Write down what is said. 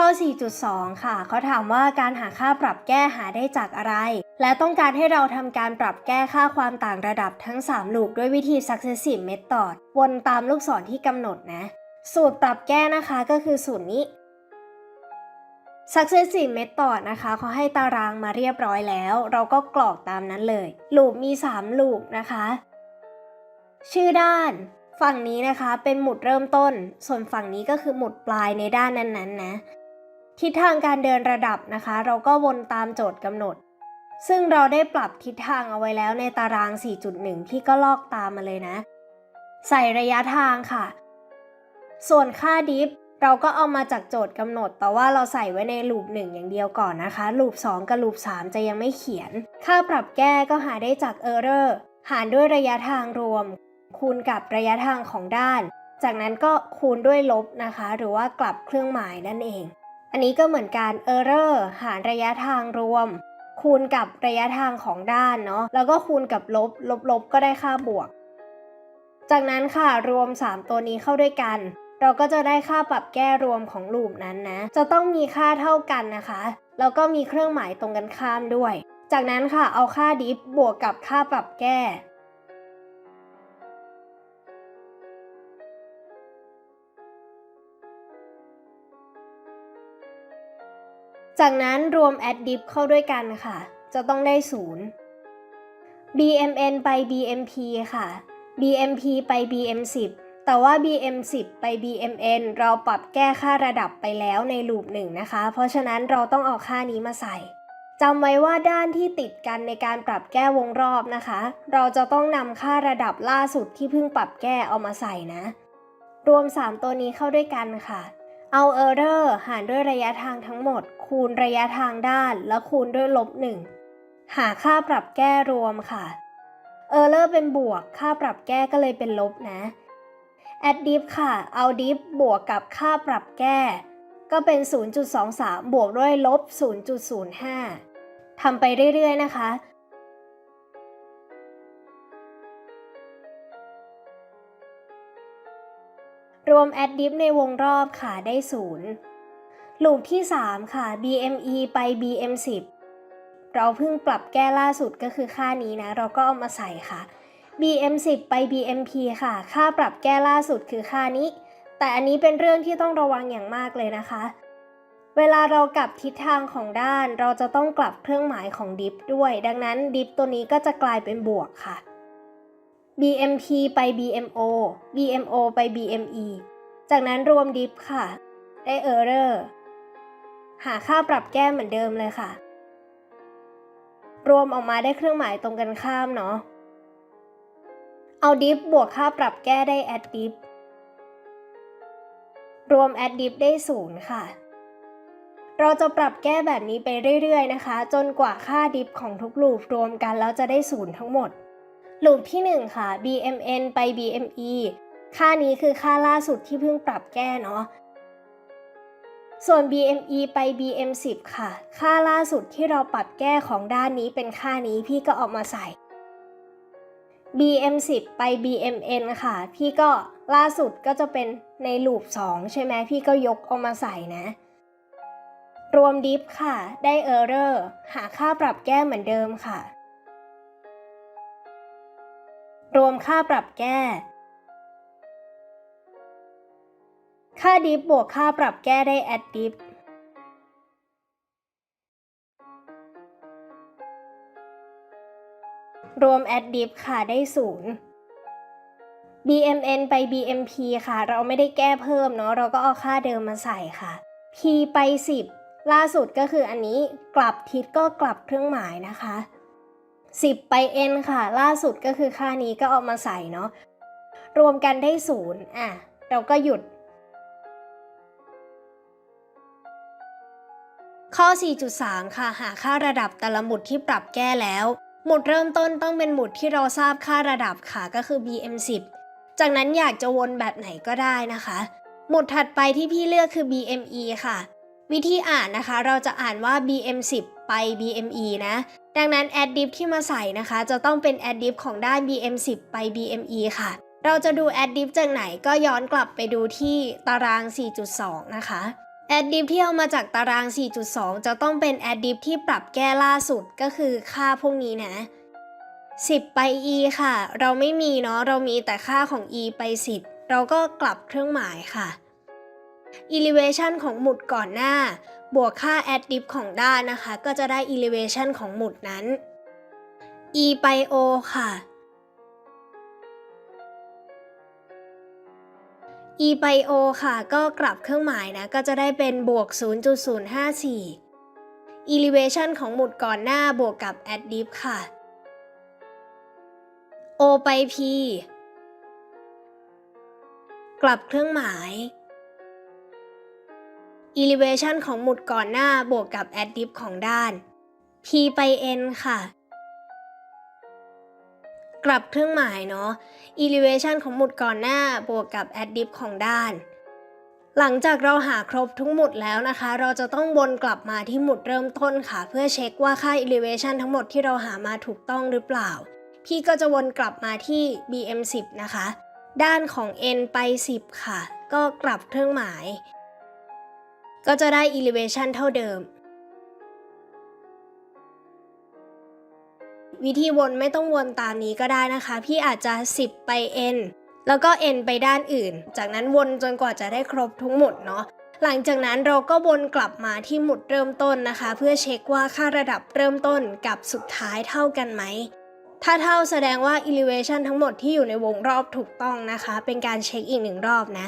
ข้อ 4.2 ค่ะ เขาถามว่าการหาค่าปรับแก้หาได้จากอะไร และต้องการให้เราทำการปรับแก้ค่าความต่างระดับทั้ง 3 ลูกด้วยวิธี successive method วนตามลูกศรที่กำหนดนะ สูตรปรับแก้นะคะก็คือสูตรนี้ successive method นะคะเขาให้ตารางมาเรียบร้อยแล้ว เราก็กรอกตามนั้นเลย ลูปมี 3 ลูปนะคะ ชื่อด้านฝั่งนี้นะคะเป็นหมุดเริ่มต้น ส่วนฝั่งนี้ก็คือหมุดปลายในด้านนั้นๆนะ ทิศทางการเดินระดับนะคะ เราก็วนตามโจทย์กำหนด ซึ่งเราได้ปรับทิศทางเอาไว้แล้วในตาราง 4.1 พี่ก็ลอกตามมาเลยนะ ใส่ระยะทางค่ะ ส่วนค่าดิฟเราก็เอามาจากโจทย์กำหนด แต่ว่าเราใส่ไว้ในลูป 1 อย่างเดียวก่อนนะคะ ลูป 2 กับลูป 3 จะยังไม่เขียน ค่าปรับแก้ก็หาได้จาก error หารด้วยระยะทางรวม คูณกับระยะทางของด้าน จากนั้นก็คูณด้วยลบนะคะ หรือว่ากลับเครื่องหมายนั่นเอง อันนี้ก็เหมือนการ error หารระยะทางรวม คูณกับระยะทางของด้านเนาะแล้วก็คูณกับลบ ลบลบก็ได้ค่าบวก จากนั้นค่ะรวม 3 ตัวนี้เข้าด้วยกัน เราก็จะได้ค่าปรับแก้รวมของลูปนั้นนะ จะต้องมีค่าเท่ากันนะคะ แล้วก็มีเครื่องหมายตรงกันข้ามด้วย จากนั้นค่ะเอาค่าดิฟบวกกับค่าปรับแก้ จากนั้นรวม add diff เข้าด้วยกันค่ะ จะต้องได้ 0 bmn ไป bmp ค่ะ bmp ไป bm10 แต่ว่า bm10 ไป bmn เราปรับแก้ค่าระดับไปแล้วในลูปหนึ่งนะคะ เพราะฉะนั้นเราต้องเอาค่านี้มาใส่จำไว้ว่าด้านที่ติดกันในการปรับแก้วงรอบนะคะ เราจะต้องนำค่าระดับล่าสุดที่เพิ่งปรับแก้เอามาใส่นะ รวม 3 ตัวนี้เข้าด้วยกันค่ะ เอา error หารด้วยระยะทางทั้งหมด คูณระยะทางด้านแล้วคูณด้วยลบ1หาค่าปรับแก้รวมค่ะ error เรอร์เป็นบวก ค่าปรับแก้ก็เลยเป็นลบนะ add diff ค่ะ เอา diff บวกกับค่าปรับแก้ ก็เป็น 0.23 บวกด้วยลบ 0.05ทำไปเรื่อยๆนะคะ วม add diff ในวงรอบค่ะได้0ลูปที่ 3 ค่ะ BME ไป BM10 เราเพิ่งปรับแก้ล่าสุดก็คือค่านี้นะ เราก็เอามาใส่ค่ะ BM10 ไป BMP ค่ะ ค่าปรับแก้ล่าสุดคือค่านี้ แต่อันนี้เป็นเรื่องที่ต้องระวังอย่างมากเลยนะคะ เวลาเรากลับทิศทางของด้าน เราจะต้องกลับเครื่องหมายของดิฟด้วย ดังนั้นดิฟตัวนี้ก็จะกลายเป็นบวกค่ะ BMP ไป BMO BMO ไป BME จากนั้นรวมดิฟค่ะ ได้ error หาค่าปรับแก้เหมือนเดิมเลยค่ะ รวมออกมาได้เครื่องหมายตรงกันข้ามเนาะ เอาดิฟบวกค่าปรับแก้ได้ add diff รวม add diff ได้0ค่ะ เราจะปรับแก้แบบนี้ไปเรื่อยๆนะคะ จนกว่าค่าดิฟของทุกลูปรวมกันแล้วจะได้0ทั้งหมด ลูปที่ 1 ค่ะ BMN ไป BME ค่านี้คือค่าล่าสุดที่เพิ่งปรับแก้เนาะ ส่วน BME ไป BM10 ค่ะ ค่าล่าสุดที่เราปรับแก้ของด้านนี้เป็นค่านี้พี่ก็ออกมาใส่ BM10 ไป BMN ค่ะ พี่ก็ล่าสุดก็จะเป็นในลูป 2 ใช่ไหมพี่ก็ยกออกมาใส่นะ รวมดิฟค่ะ ได้ error หาค่าปรับแก้เหมือนเดิมค่ะ รวมค่าปรับแก้ ค่าดิฟบวกค่าปรับแก้ได้ add diff รวม add diff ค่ะได้0 BMN ไป BMP ค่ะ เราไม่ได้แก้เพิ่มเนาะ เราก็เอาค่าเดิมมาใส่ค่ะ P ไป 10 ล่าสุดก็คืออันนี้กลับทิศก็กลับเครื่องหมายนะคะ 10 ไป N ค่ะ ล่าสุดก็คือค่านี้ก็เอามาใส่เนาะรวมกันได้0อะ เราก็หยุด ข้อ 4.3 ค่ะ หาค่าระดับแต่ละหมุดที่ปรับแก้แล้ว หมุดเริ่มต้นต้องเป็นหมุดที่เราทราบค่าระดับค่ะก็คือ BM10 จากนั้นอยากจะวนแบบไหนก็ได้นะคะ หมุดถัดไปที่พี่เลือกคือ BME ค่ะ วิธีอ่านนะคะ เราจะอ่านว่า BM10 ไป BME นะ ดังนั้น add diff ที่มาใส่นะคะ จะต้องเป็น add diff ของด้าน BM10 ไป BME ค่ะ เราจะดู add diff จากไหนก็ย้อนกลับไปดูที่ตาราง 4.2 นะคะ addif ที่เอามาจากตาราง 4.2 จะต้องเป็น addif ที่ปรับแก้ล่าสุดก็คือค่าพวกนี้นะ 10 ไป e ค่ะ เราไม่มีเนาะเรามีแต่ค่าของ e ไป 10 เราก็กลับเครื่องหมายค่ะ elevation ของหมุดก่อนหน้า บวกค่า addif ของด้านนะคะ ก็จะได้ elevation ของหมุดนั้น e ไป o ค่ะ e ไป o ค่ะ ก็กลับเครื่องหมายนะ ก็จะได้เป็นบวก 0.054 elevation ของหมุดก่อนหน้าบวกกับ addif ค่ะ o ไป p กลับเครื่องหมาย elevation ของหมุดก่อนหน้าบวกกับ addif ของด้าน p ไป n ค่ะ กลับเครื่องหมายเนาะ elevation ของหมุดก่อนหน้าบวกกับ addif ของด้าน หลังจากเราหาครบทุกหมุดแล้วนะคะ เราจะต้องวนกลับมาที่หมุดเริ่มต้นค่ะ เพื่อเช็คว่าค่า elevation ทั้งหมดที่เราหามาถูกต้องหรือเปล่า พี่ก็จะวนกลับมาที่ bm10 นะคะ ด้านของ n ไป 10 ค่ะ ก็กลับเครื่องหมาย ก็จะได้ elevation เท่าเดิม วิธีวนไม่ต้องวนตามนี้ก็ได้นะคะ พี่อาจจะ 10 ไป n แล้วก็ n ไปด้านอื่น จากนั้นวนจนกว่าจะได้ครบทุกหมดเนาะหลังจากนั้นเราก็วนกลับมาที่หมุดเริ่มต้นนะคะ เพื่อเช็คว่าค่าระดับเริ่มต้นกับสุดท้ายเท่ากันไหม ถ้าเท่าแสดงว่า elevation ทั้งหมดที่อยู่ในวงรอบถูกต้องนะคะ เป็นการเช็คอีกหนึ่งรอบนะ